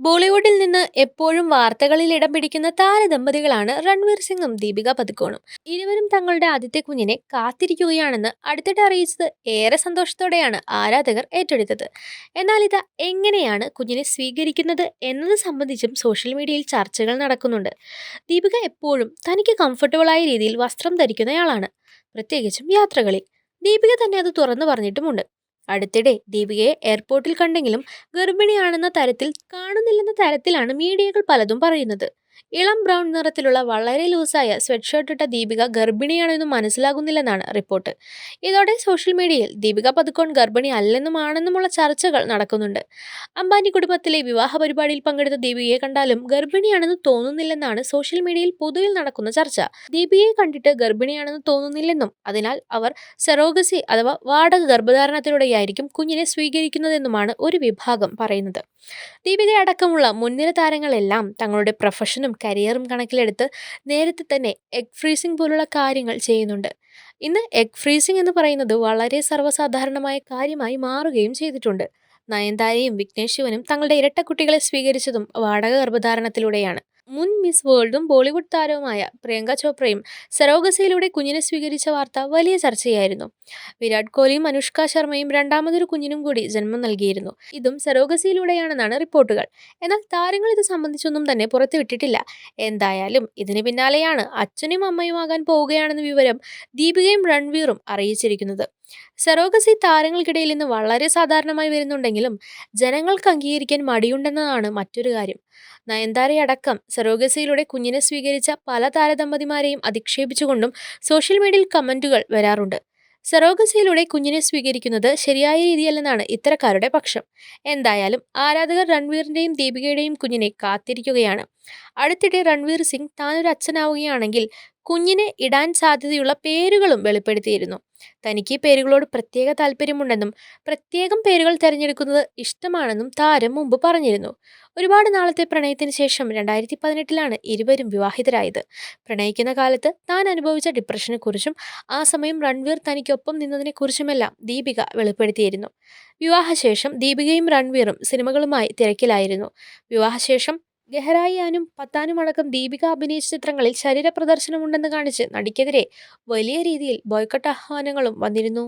ബോളിവുഡിൽ നിന്ന് എപ്പോഴും വാർത്തകളിൽ ഇടം പിടിക്കുന്ന താരദമ്പതികളാണ് രൺവീർ സിംഗും ദീപിക പതുക്കോണും ഇരുവരും തങ്ങളുടെ ആദ്യത്തെ കുഞ്ഞിനെ കാത്തിരിക്കുകയാണെന്ന് അടുത്തിടെ അറിയിച്ചത് ഏറെ സന്തോഷത്തോടെയാണ് ആരാധകർ ഏറ്റെടുത്തത്. എന്നാൽ ഇത് എങ്ങനെയാണ് കുഞ്ഞിനെ സ്വീകരിക്കുന്നത് എന്നത് സംബന്ധിച്ചും സോഷ്യൽ മീഡിയയിൽ ചർച്ചകൾ നടക്കുന്നുണ്ട്. ദീപിക എപ്പോഴും തനിക്ക് കംഫർട്ടബിളായ രീതിയിൽ വസ്ത്രം ധരിക്കുന്നയാളാണ് പ്രത്യേകിച്ചും യാത്രകളിൽ. ദീപിക തന്നെ അത് തുറന്നു പറഞ്ഞിട്ടുമുണ്ട്. അടുത്തിടെ ദീപികയെ എയർപോർട്ടിൽ കണ്ടെങ്കിലും ഗർഭിണിയാണെന്ന തരത്തിൽ കാണുന്നില്ലെന്ന തരത്തിലാണ് മീഡിയകൾ പലതും പറയുന്നത്. ഇളം ബ്രൗൺ നിറത്തിലുള്ള വളരെ ലൂസായ സ്വെറ്റ് ഷർട്ട് ഇട്ട ദീപിക ഗർഭിണിയാണെന്ന് മനസ്സിലാകുന്നില്ലെന്നാണ് റിപ്പോർട്ട് ഇതോടെ സോഷ്യൽ മീഡിയയിൽ ദീപിക പതുക്കോൺ ഗർഭിണി അല്ലെന്നും ആണെന്നുമുള്ള ചർച്ചകൾ നടക്കുന്നുണ്ട്. അംബാനി കുടുംബത്തിലെ വിവാഹ പരിപാടിയിൽ പങ്കെടുത്ത ദീപികയെ കണ്ടാലും ഗർഭിണിയാണെന്ന് തോന്നുന്നില്ലെന്നാണ് സോഷ്യൽ മീഡിയയിൽ പൊതുവിൽ നടക്കുന്ന ചർച്ച. ദീപികയെ കണ്ടിട്ട് ഗർഭിണിയാണെന്ന് തോന്നുന്നില്ലെന്നും അതിനാൽ അവർ സെറോഗസി അഥവാ വാടക ഗർഭധാരണത്തിലൂടെയായിരിക്കും കുഞ്ഞിനെ സ്വീകരിക്കുന്നതെന്നുമാണ് ഒരു വിഭാഗം പറയുന്നത്. ദീപിക അടക്കമുള്ള മുൻനിര താരങ്ങളെല്ലാം തങ്ങളുടെ പ്രൊഫഷനും കരിയറും കണക്കിലെടുത്ത് നേരത്തെ തന്നെ എഗ് ഫ്രീസിംഗ് പോലുള്ള കാര്യങ്ങൾ ചെയ്യുന്നുണ്ട്. ഇന്ന് എഗ് ഫ്രീസിംഗ് എന്ന് പറയുന്നത് വളരെ സർവസാധാരണമായ കാര്യമായി മാറുകയും ചെയ്തിട്ടുണ്ട്. നയൻതാരയും വിഘ്നേഷ് ശിവനും തങ്ങളുടെ ഇരട്ടക്കുട്ടികളെ സ്വീകരിച്ചതും വാടക ഗർഭധാരണത്തിലൂടെയാണ്. മുൻ മിസ് വേൾഡും ബോളിവുഡ് താരവുമായ പ്രിയങ്ക ചോപ്രയും സരോഗസയിലൂടെ കുഞ്ഞിനെ സ്വീകരിച്ച വാർത്ത വലിയ ചർച്ചയായിരുന്നു. വിരാട് കോഹ്ലിയും അനുഷ്ക ശർമ്മയും രണ്ടാമതൊരു കുഞ്ഞിനും കൂടി ജന്മം നൽകിയിരുന്നു. ഇതും സരോഗസയിലൂടെയാണെന്നാണ് റിപ്പോർട്ടുകൾ. എന്നാൽ താരങ്ങൾ ഇത് സംബന്ധിച്ചൊന്നും തന്നെ പുറത്തുവിട്ടിട്ടില്ല എന്തായാലും ഇതിന് പിന്നാലെയാണ് അച്ഛനും അമ്മയുമാകാൻ പോവുകയാണെന്ന വിവരം ദീപികയും രൺവീറും അറിയിച്ചിരിക്കുന്നത്. സെറോഗസി താരങ്ങൾക്കിടയിൽ ഇന്ന് വളരെ സാധാരണമായി വരുന്നുണ്ടെങ്കിലും ജനങ്ങൾക്ക് അംഗീകരിക്കാൻ മടിയുണ്ടെന്നതാണ് മറ്റൊരു കാര്യം. നയൻതാരയടക്കം സെറോഗസിയിലൂടെ കുഞ്ഞിനെ സ്വീകരിച്ച പല താരദമ്പതിമാരെയും അധിക്ഷേപിച്ചുകൊണ്ടും സോഷ്യൽ മീഡിയയിൽ കമന്റുകൾ വരാറുണ്ട്. സെറോഗസിയിലൂടെ കുഞ്ഞിനെ സ്വീകരിക്കുന്നത് ശരിയായ രീതിയല്ലെന്നാണ് ഇത്തരക്കാരുടെ പക്ഷം. എന്തായാലും ആരാധകർ രൺവീറിന്റെയും ദീപികയുടെയും കുഞ്ഞിനെ കാത്തിരിക്കുകയാണ്. അടുത്തിടെ രൺവീർ സിംഗ് താനൊരു അച്ഛനാവുകയാണെങ്കിൽ കുഞ്ഞിനെ ഇടാൻ സാധ്യതയുള്ള പേരുകളും വെളിപ്പെടുത്തിയിരുന്നു. തനിക്ക് പേരുകളോട് പ്രത്യേക താല്പര്യമുണ്ടെന്നും പ്രത്യേകം പേരുകൾ തിരഞ്ഞെടുക്കുന്നത് ഇഷ്ടമാണെന്നും താരം മുമ്പ് പറഞ്ഞിരുന്നു. ഒരുപാട് നാളത്തെ പ്രണയത്തിന് ശേഷം രണ്ടായിരത്തി പതിനെട്ടിലാണ് ഇരുവരും വിവാഹിതരായത്. പ്രണയിക്കുന്ന കാലത്ത് താൻ അനുഭവിച്ച ഡിപ്രഷനെക്കുറിച്ചും ആ സമയം രൺവീർ തനിക്കൊപ്പം നിന്നതിനെക്കുറിച്ചുമെല്ലാം ദീപിക വെളിപ്പെടുത്തിയിരുന്നു. വിവാഹശേഷം ദീപികയും രൺവീറും സിനിമകളുമായി തിരക്കിലായിരുന്നു. വിവാഹശേഷം ഗഹരായിയാനും പത്താനുമടക്കം ദീപിക അഭിനയിച്ച ചിത്രങ്ങളിൽ ശരീരപ്രദർശനമുണ്ടെന്ന് കാണിച്ച് നടിക്കെതിരെ വലിയ രീതിയിൽ ബോയ്ക്കട്ട് ആഹ്വാനങ്ങളും വന്നിരുന്നു.